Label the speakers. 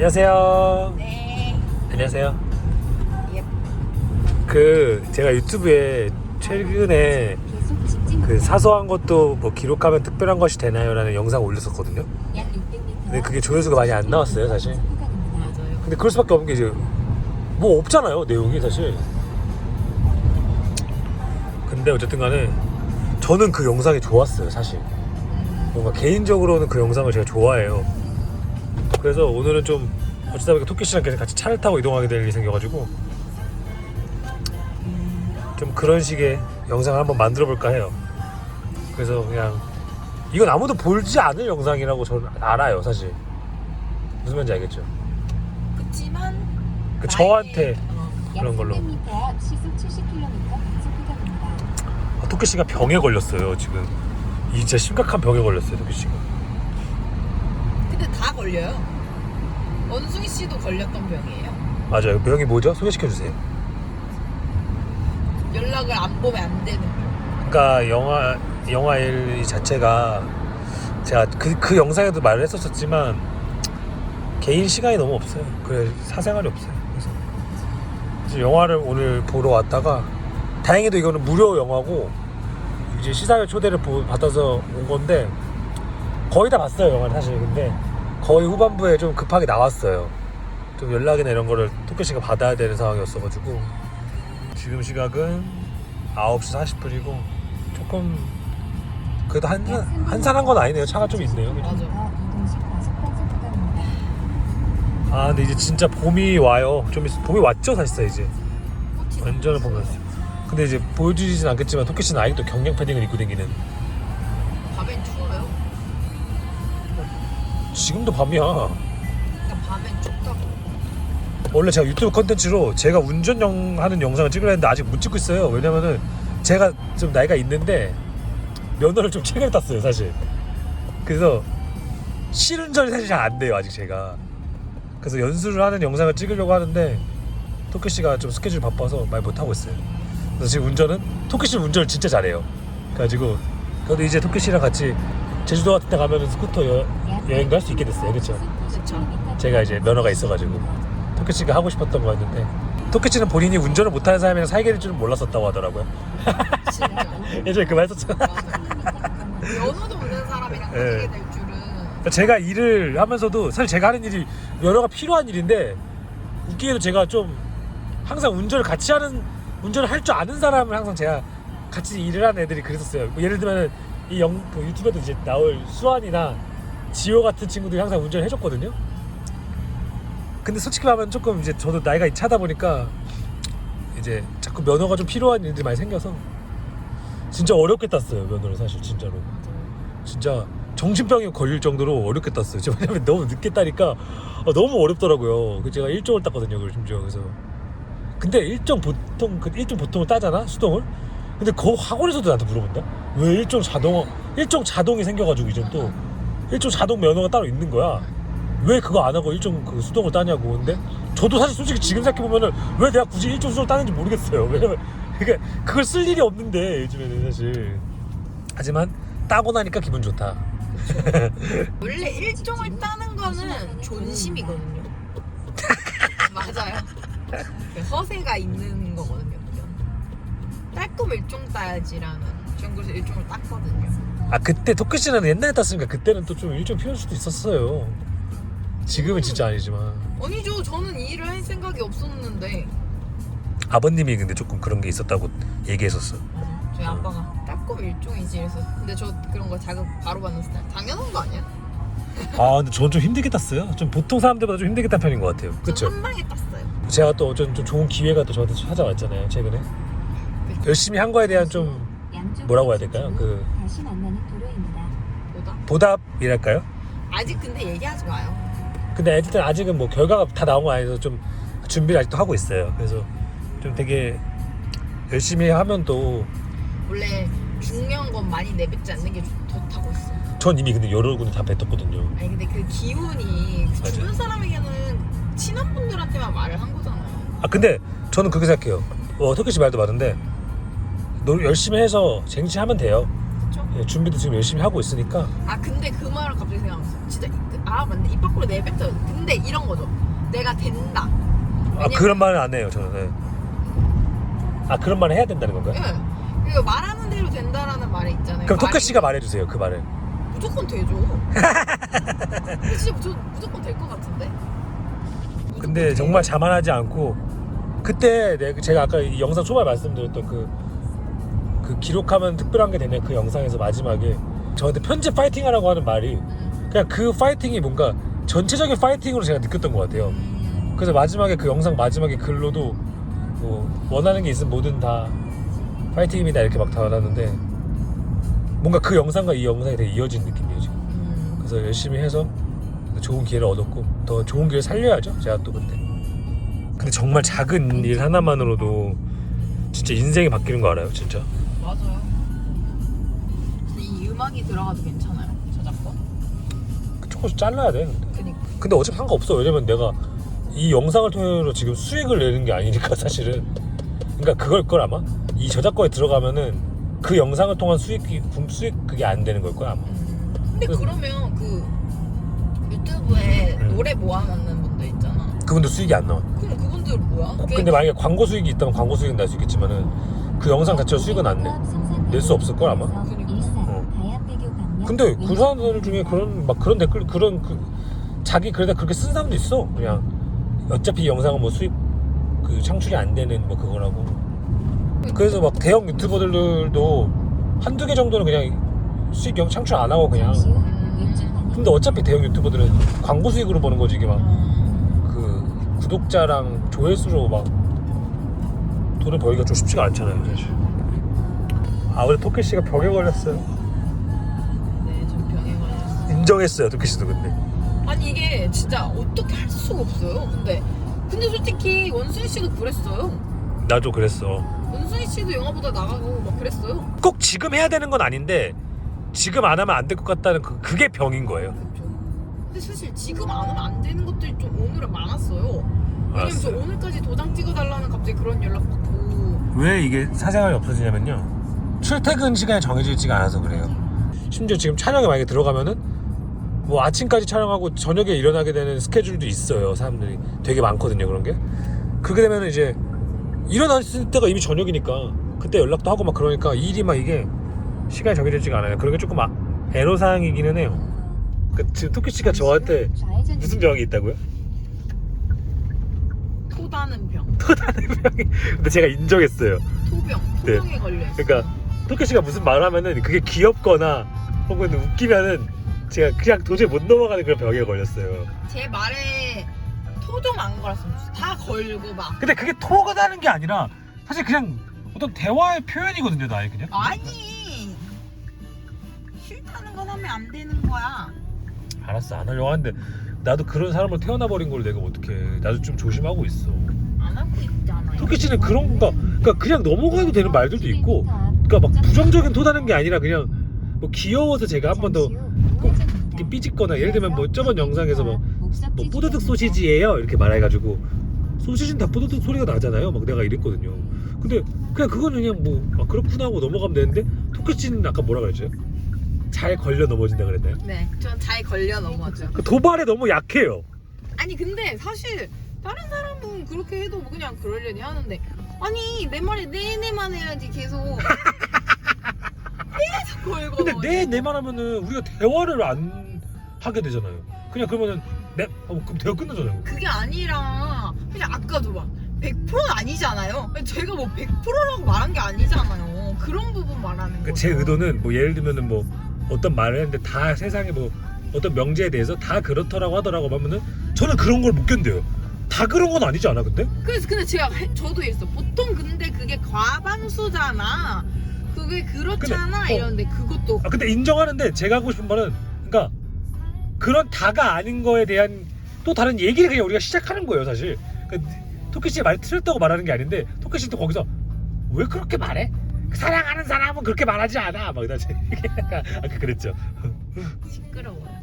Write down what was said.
Speaker 1: 안녕하세요.
Speaker 2: 네.
Speaker 1: 안녕하세요.
Speaker 2: 예.
Speaker 1: 그 제가 유튜브에 최근에 그 사소한 것도 뭐 기록하면 특별한 것이 되나요라는 영상 올렸었거든요.
Speaker 3: 약 600m
Speaker 1: 근데 그게 조회수가 많이 안 나왔어요, 사실.
Speaker 2: 맞아요.
Speaker 1: 근데 그럴 수밖에 없는 게 이제 뭐 없잖아요, 내용이 사실. 근데 어쨌든 간에 저는 그 영상이 좋았어요, 사실. 뭔가 개인적으로는 그 영상을 제가 좋아해요. 그래서 오늘은 좀 어쩌다 보니까 토끼 씨랑 계속 같이 차를 타고 이동하게 될 일이 생겨가지고 좀 그런 식의 영상을 한번 만들어 볼까 해요. 그래서 그냥 이건 아무도 보지 않을 영상이라고 저는 알아요, 사실. 무슨 말인지 알겠죠?
Speaker 2: 그렇지만
Speaker 1: 그 저한테
Speaker 2: 어,
Speaker 1: 그런 걸로.
Speaker 3: 300m 앞 시속 70km 단속 구간입니다.
Speaker 1: 아, 토끼 씨가 병에 걸렸어요 지금. 이 진짜 심각한 병에 걸렸어요 토끼 씨가.
Speaker 2: 근데 다 걸려요. 원숭이 씨도 걸렸던 병이에요.
Speaker 1: 맞아요. 병이 뭐죠? 소개시켜 주세요.
Speaker 2: 연락을 안 보면 안 되는 병.
Speaker 1: 그러니까 영화 영화 일 자체가 제가 그, 그 영상에도 말을 했었었지만 개인 시간이 너무 없어요. 그래 사생활이 없어요. 그래서 영화를 오늘 보러 왔다가 다행히도 이거는 무료 영화고 이제 시사회 초대를 보- 받아서 온 건데 거의 다 봤어요 영화를 사실 근데 거의 후반부에 좀 급하게 나왔어요. 좀 연락이나 이런 거를 토끼 씨가 받아야 되는 상황이었어가지고 지금 시각은 9시 40분이고 조금 그래도 한, 한산한 건 아니네요. 차가 좀 있네요.
Speaker 3: 구간입니다.
Speaker 1: 아 근데 이제 진짜 봄이 와요. 좀 있- 봄이 왔죠 사실상 이제 봄이 왔어요. 근데 이제 보여주진 않겠지만 토끼 씨는 아직도 경량 패딩을 입고 다니는 지금도 밤이야.
Speaker 2: 그러니까 밤엔 춥다고.
Speaker 1: 원래 제가 유튜브 컨텐츠로 제가 운전하는 영상을 찍으려 했는데 아직 못 찍고 있어요. 왜냐면은 제가 좀 나이가 있는데 면허를 좀 최근에 땄어요, 사실. 그래서 실운전이 사실 잘 안 돼요, 아직 제가. 그래서 연수를 하는 영상을 찍으려고 하는데 토끼 씨가 좀 스케줄 바빠서 말 못 하고 있어요. 그래서 지금 운전은 토끼 씨는 운전을 진짜 잘해요. 그래가지고 그래도 이제 토끼 씨랑 같이 제주도 같은 데 가면은 스쿠터 여, 여행도 할 수 있게 됐어요, 그렇죠? 제가 이제 면허가 있어가지고 토끼 씨가 하고 싶었던 거였는데 토끼 씨는 본인이 운전을 못하는 사람이랑 사귀게 될 줄은 몰랐었다고 하더라고요. 예전에 그 말 했었죠.
Speaker 2: 면허도 없는 사람이랑
Speaker 1: 예.
Speaker 2: 사귀게 될 줄은.
Speaker 1: 제가 일을 하면서도 사실 제가 하는 일이 면허가 필요한 일인데 웃기게도 제가 좀 항상 운전을 같이 하는 운전을 할 줄 아는 사람을 항상 제가 같이 일을 하는 애들이 그랬었어요. 뭐 예를 들면 이 영, 그 유튜브에도 이제 나올 수환이나 지호 같은 친구들이 항상 운전을 해줬거든요. 근데 솔직히 말하면 조금 이제 저도 나이가 차다 보니까 이제 자꾸 면허가 좀 필요한 일들이 많이 생겨서 진짜 어렵게 땄어요 면허를 사실 진짜로. 진짜 정신병이 걸릴 정도로 어렵게 땄어요. 제가 왜냐면 너무 늦게 따니까 아, 너무 어렵더라고요. 그 제가 1종을 땄거든요. 그걸 심지어 그래서 근데 1종 보통 그 1종 보통을 따잖아 수동을. 근데 그 학원에서도 나한테 물어본다. 왜 1종 자동 1종 자동이 생겨가지고 이제 또 1종 자동 면허가 따로 있는 거야. 왜 그거 안 하고 1종 그 수동을 따냐고. 근데 저도 사실 솔직히 지금 생각해 보면은 왜 내가 굳이 1종 수동을 따는지 모르겠어요. 왜냐면 그게 그걸 쓸 일이 없는데 요즘에는 사실. 하지만 따고 나니까 기분 좋다.
Speaker 2: 원래 일종을 따는 거는 존심이거든요. 맞아요. 그 허세가 있는 거거든요. 그죠? 딸 거면 일종 따야지라는. 전 그래서 일종을 땄거든요.
Speaker 1: 아 그때 토크 씨는 옛날에 땄으니까 그때는 또 좀 일종 필요할 수도 있었어요. 지금은 진짜 아니지만
Speaker 2: 아니죠. 저는 이 일을 할 생각이 없었는데
Speaker 1: 아버님이 근데 조금 그런 게 있었다고 얘기했었어.
Speaker 2: 저희 아빠가 딸 거면 일종이지 그래서 근데 저 그런 거 자극 바로 받는 스타일 당연한 거 아니야?
Speaker 1: 아 근데 저는 좀 힘들게 땄어요. 좀 보통 사람들보다 좀 힘들게 딴 편인 것 같아요. 그렇죠?
Speaker 2: 한 방에 땄어요.
Speaker 1: 제가 또 어쩐 좀 좋은 기회가 또 저한테 찾아왔잖아요. 최근에 열심히 한 거에 대한 좀 뭐라고 해야 될까요? 그
Speaker 3: 다시 만나는
Speaker 2: 도로입니다.
Speaker 1: 보답이랄까요?
Speaker 2: 아직 근데 얘기하지 마요.
Speaker 1: 근데 어쨌든 아직은 뭐 결과가 다 나온 거 아니어서 좀 준비를 아직도 하고 있어요. 그래서 좀 되게 열심히 하면 또
Speaker 2: 원래 중요한 건 많이 내뱉지 않는 게 좋- 좋다고 했어.
Speaker 1: 전 이미 근데 여러 군데 다 뱉었거든요.
Speaker 2: 아니 근데 그 기운이 그
Speaker 1: 맞아요.
Speaker 2: 주변 사람에게는 친한 분들한테만 말을 한 거잖아요.
Speaker 1: 아 근데 저는 그렇게 생각해요. 어, 터키 씨 말도 맞는데 노, 열심히 해서 쟁취하면 돼요.
Speaker 2: 그렇죠?
Speaker 1: 예, 준비도 지금 열심히 하고 있으니까
Speaker 2: 아 근데 그 말을 갑자기 생각났어. 진짜 그아 맞네 입 밖으로 내뱉어 근데 이런 거죠 내가 된다
Speaker 1: 아
Speaker 2: 왜냐면-
Speaker 1: 그런 말은 안 해요 저는. 네. 아 그런 말을 해야 된다는 건가요?
Speaker 2: 예 그리고 말하는 대로 된다라는 말이 있잖아요
Speaker 1: 그럼 토크
Speaker 2: 말이
Speaker 1: 씨가 말해주세요 그 말을.
Speaker 2: 무조건 되죠 진짜 저 무조건 될 것 같은데
Speaker 1: 근데
Speaker 2: 무조건
Speaker 1: 정말
Speaker 2: 돼요.
Speaker 1: 자만하지 않고 그때 내- 제가 아까 이 영상 초반에 말씀드렸던 그, 그 기록하면 특별한 게 되네 그 영상에서 마지막에 저한테 편집 파이팅 하라고 하는 말이
Speaker 2: 음.
Speaker 1: 그냥 그 파이팅이 뭔가 전체적인 파이팅으로 제가 느꼈던 것 같아요.
Speaker 2: 음.
Speaker 1: 그래서 마지막에 그 영상 마지막에 글로도 뭐 원하는 게 있으면 뭐든 다 파이팅입니다 이렇게 막 달았는데 뭔가 그 영상과 이 영상이 되게 이어진 느낌이에요 지금.
Speaker 2: 음.
Speaker 1: 그래서 열심히 해서 좋은 기회를 얻었고 더 좋은 기회를 살려야죠 제가 또 근데 근데 정말 작은 일 하나만으로도 진짜 인생이 바뀌는 거 알아요 진짜
Speaker 2: 맞아요 근데 이 음악이 들어가도 괜찮아요 저작권?
Speaker 1: 조금씩 잘라야 돼 근데.
Speaker 2: 그니까
Speaker 1: 근데 어차피 상관없어 왜냐면 내가 이 영상을 통해서 지금 수익을 내는 게 아니니까 사실은 그러니까 그걸 걸 아마 이 저작권에 들어가면은 그 영상을 통한 수익이 수익 그게 안 되는 걸 거야 아마
Speaker 2: 음. 근데
Speaker 1: 그-
Speaker 2: 그러면 그 유튜브에
Speaker 1: 음.
Speaker 2: 노래 모아놓는 분들 있잖아
Speaker 1: 그분도 수익이 안 나와
Speaker 2: 그럼 그분들은 뭐야? 그게
Speaker 1: 근데 만약에 광고 수익이 있다면 광고 수익은 날 수 있겠지만은 그 영상 자체로 수익은 안 내. 낼 수 없을 걸, 아마?
Speaker 3: 어.
Speaker 1: 근데 그 사람들 중에 그런 막 그런 댓글 그런 그 자기 그래다 그렇게 쓴 사람도 있어 그냥 어차피 이 영상은 뭐 수입 그 창출이 안 되는 뭐 그거라고 그래서 막 대형 유튜버들도 한두 개 정도는 그냥 수익 영 창출 안 하고 그냥 근데 어차피 대형 유튜버들은 광고 수익으로 버는 거지 이게 막 그 구독자랑 조회수로 막 돈을 벌기가 좀 쉽지가 않잖아요 사실 아 오늘 토끼 씨가 병에 걸렸어요
Speaker 2: 네, 좀 병에 걸렸어.
Speaker 1: 인정했어요 토끼 씨도 근데
Speaker 2: 아니 이게 진짜 어떻게 할 수가 없어요. 근데 근데 솔직히 원순이 씨도 그랬어요.
Speaker 1: 나도 그랬어
Speaker 2: 원순이 씨도 영화보다 나가고 막 그랬어요.
Speaker 1: 꼭 지금 해야 되는 건 아닌데 지금 안 하면 안 될 것 같다는 그, 그게 병인 거예요
Speaker 2: 그렇죠. 근데 사실 지금 안 하면 안 되는 것들이 좀 오늘은 많았어요. 왜냐면 저
Speaker 1: 알았어요.
Speaker 2: 오늘까지 도장 찍어달라는 갑자기 그런 연락 받고.
Speaker 1: 왜 이게 사생활이 없어지냐면요. 출퇴근 시간이 정해지지가 않아서 그래요. 심지어 지금 촬영에 만약에 들어가면은 뭐 아침까지 촬영하고 저녁에 일어나게 되는 스케줄도 있어요 사람들이. 되게 많거든요 그런 게. 그게 되면은 이제 일어났을 때가 이미 저녁이니까 그때 연락도 하고 막 그러니까 일이 막 이게 시간이 정해지지가 않아요. 그런 게 조금 아, 애로사항이기는 해요. 그 지금 토끼 씨가 저한테 무슨 병이 있다고요?
Speaker 2: 토다는 병,
Speaker 1: 근데 제가 인정했어요
Speaker 2: 토병,
Speaker 1: 네.
Speaker 2: 토병에 걸려 있어.
Speaker 1: 그러니까 토끼 씨가 무슨 말을 하면은 그게 귀엽거나 혹은 웃기면은 제가 그냥 도저히 못 넘어가는 그런 병에 걸렸어요.
Speaker 2: 제 말에 토 좀 안 걸었으면 좋겠어. 다 걸고 막.
Speaker 1: 근데 그게 토가 나는 게 아니라 사실 그냥 어떤 대화의 표현이거든요, 나의 그냥.
Speaker 2: 아니 싫다는 건 하면 안 되는 거야.
Speaker 1: 알았어, 안 하려고 하는데 나도 그런 사람을 태어나 버린 걸 내가 어떻게? 나도 좀 조심하고 있어.
Speaker 2: 안 하고 있잖아요.
Speaker 1: 토끼 씨는 그런 거, 그러니까 그냥 넘어가도 되는 말들도 있고, 그러니까 막 부정적인 토다는 게 아니라 그냥 뭐 귀여워서 제가 한 번 더 이렇게 삐짓거나 예를 들면 뭐 저번 영상에서 뭐뭐 뽀드득 소시지예요 이렇게 말해가지고 소시지는 다 뽀드득 소리가 나잖아요 막 내가 이랬거든요 근데 그냥 그거는 그냥 뭐 아, 그렇구나 하고 넘어가면 되는데 토끼 씨는 아까 뭐라 그랬죠? 잘 걸려 넘어진다 그랬나요?
Speaker 2: 네, 전 잘 걸려 넘어져.
Speaker 1: 그 도발에 너무 약해요
Speaker 2: 아니 근데 사실 다른 사람은 그렇게 해도 뭐 그냥 그러려니 하는데 아니 내 말에 네네만 해야지 계속 계속 걸고.
Speaker 1: 근데 내내말 하면은 우리가 대화를 안 하게 되잖아요 그냥 그러면은 내 어, 그럼 대화 끝나잖아요
Speaker 2: 그게 아니라 그냥 아까도 막 100%는 아니잖아요. 제가 뭐 100%라고 말한 게 아니잖아요. 그런 부분 말하는
Speaker 1: 그러니까
Speaker 2: 거죠.
Speaker 1: 제 의도는 뭐 예를 들면은 뭐 어떤 말을 했는데 다 세상에 뭐 어떤 명제에 대해서 다 그렇더라고 하더라고 하면은 저는 그런 걸 못 견뎌요. 다 그런 건 아니지 않아 근데?
Speaker 2: 그래서 근데 제가 해- 저도 이랬어. 보통 근데 그게 과반수잖아. 그게 그렇잖아
Speaker 1: 근데, 어.
Speaker 2: 이런데 그것도
Speaker 1: 아 근데 인정하는데 제가 하고 싶은 말은 그러니까 그런 다가 아닌 거에 대한 또 다른 얘기를 그냥 우리가 시작하는 거예요 사실. 그러니까 토끼 씨의 말이 틀렸다고 말하는 게 아닌데 토끼 씨도 거기서 왜 그렇게 말해? 사랑하는 사람은 그렇게 말하지 않아. 막 이러지. 아 그랬죠.
Speaker 2: 시끄러워요.